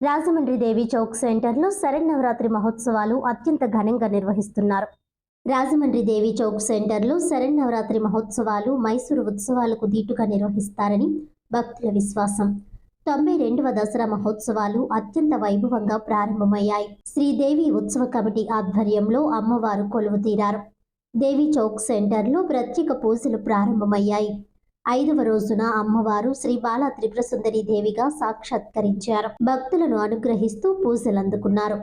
రాజమండ్రి దేవి చౌక్ సెంటర్లో శరన్నవరాత్రి మహోత్సవాలు అత్యంత ఘనంగా నిర్వహిస్తున్నారు. రాజమండ్రి దేవి చౌక్ సెంటర్లో శరన్నవరాత్రి మహోత్సవాలు మైసూరు ఉత్సవాలకు దీటుగా నిర్వహిస్తారని భక్తుల విశ్వాసం. తొంభై రెండవ దసరా మహోత్సవాలు అత్యంత వైభవంగా ప్రారంభమయ్యాయి. శ్రీదేవి ఉత్సవ కమిటీ ఆధ్వర్యంలో అమ్మవారు కొలువు తీరారు దేవి చౌక్ సెంటర్లో ప్రత్యేక పూజలు ప్రారంభమయ్యాయి. ఐదవ రోజున అమ్మవారు శ్రీ బాల త్రిపుర సుందరి దేవిగా సాక్షాత్కరించారు. భక్తులను అనుగ్రహిస్తూ పూజలు అందుకున్నారు